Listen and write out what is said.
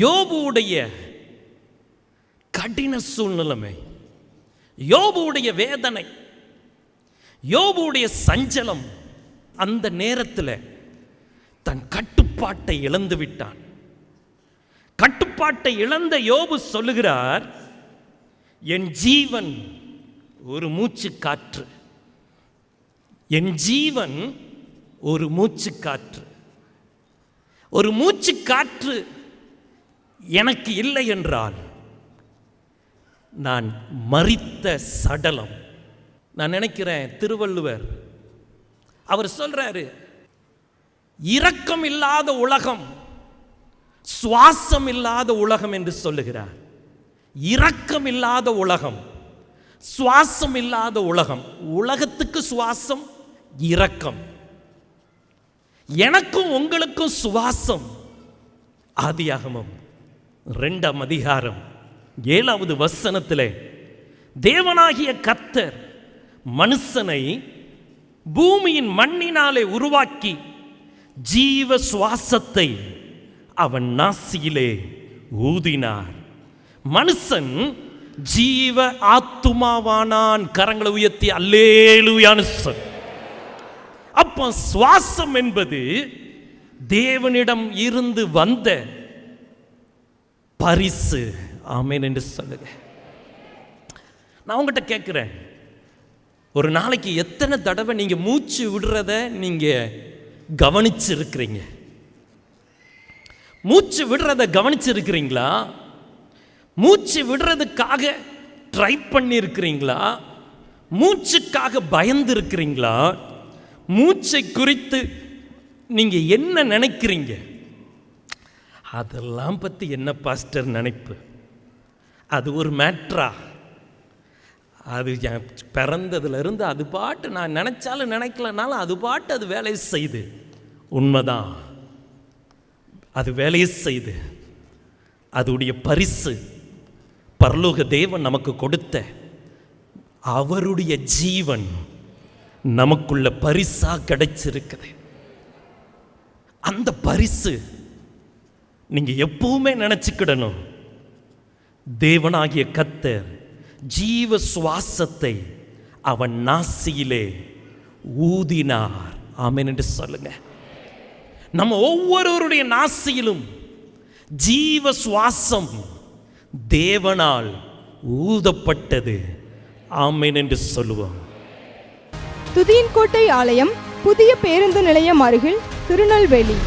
யோபுடைய கடின சூழ்நிலைமை யோபுடைய வேதனை யோபுடைய சஞ்சலம் அந்த நேரத்தில் தன் கட்டுப்பாட்டை இழந்து விட்டான். கட்டுப்பாட்டை இழந்த யோபு சொல்லுகிறார் என் ஜீவன் ஒரு மூச்சு காற்று என் ஜீவன் ஒரு மூச்சு காற்று ஒரு மூச்சு காற்று எனக்கு இல்லை என்றால் நான் மறித்த சடலம். நான் நினைக்கிறேன் திருவள்ளுவர் அவர் சொல்றாரு இரக்கம் இல்லாத உலகம் சுவாசம் இல்லாத உலகம் என்று சொல்லுகிறார். இரக்கம் இல்லாத உலகம் சுவாசம் இல்லாத உலகம். உலகத்துக்கு சுவாசம் இரக்கம். எனக்கும் உங்களுக்கும் சுவாசம் ஆதியாகமம். ரெண்டாம் அதிகாரம் ஏழாவது வசனத்திலே தேவனாகிய கத்தர் மனுஷனை பூமியின் மண்ணினாலே உருவாக்கி ஜீவ சுவாசத்தை அவன் நாசியிலே ஊதினார். மனுஷன் ஜீவ ஆத்துமாவானான். கரங்களை உயர்த்தி அல்லேலுயான்னு அப்போ சுவாசம் என்பது தேவனிடம் இருந்து வந்த பரிசு. ஆமேன் என்று சொல்லுங்க. நான் உங்ககிட்ட கேட்குறேன். ஒரு நாளைக்கு எத்தனை தடவை நீங்கள் மூச்சு விடுறத நீங்கள் கவனிச்சிருக்கிறீங்க? மூச்சு விடுறத கவனிச்சிருக்கிறீங்களா? மூச்சு விடுறதுக்காக ட்ரை பண்ணியிருக்கிறீங்களா மூச்சுக்காக பயந்து இருக்கிறீங்களா மூச்சை குறித்து நீங்கள் என்ன நினைக்கிறீங்க? அதெல்லாம் பற்றி என்ன பாஸ்டர் நினைப்பு? அது ஒரு மேட்ரா. அது என் பிறந்ததுலேருந்து அது பாட்டு நான் நினச்சாலும் நினைக்கலனாலும் அது பாட்டு அது வேலையை செய்து. உண்மைதான். அது வேலையை செய்து. அதுடைய பரிசு பரலோக தேவன் நமக்கு கொடுத்த அவருடைய ஜீவன் நமக்குள்ள பரிசாக கிடைச்சிருக்குது. அந்த பரிசு நீங்கள் எப்பவுமே நினச்சிக்கிடணும். தேவனாகிய கத்தர் ஜீவ சுவாசத்தை அவன் நாசியிலே ஊதினார். ஆமென் என்று சொல்லுங்க. நம்ம ஒவ்வொருவருடைய நாசியிலும் ஜீவ சுவாசம் தேவனால் ஊதப்பட்டது. ஆமேன் என்று சொல்லுவோம். துதியன்கோட்டை ஆலயம் புதிய பேருந்து நிலையம் அருகில் திருநெல்வேலி.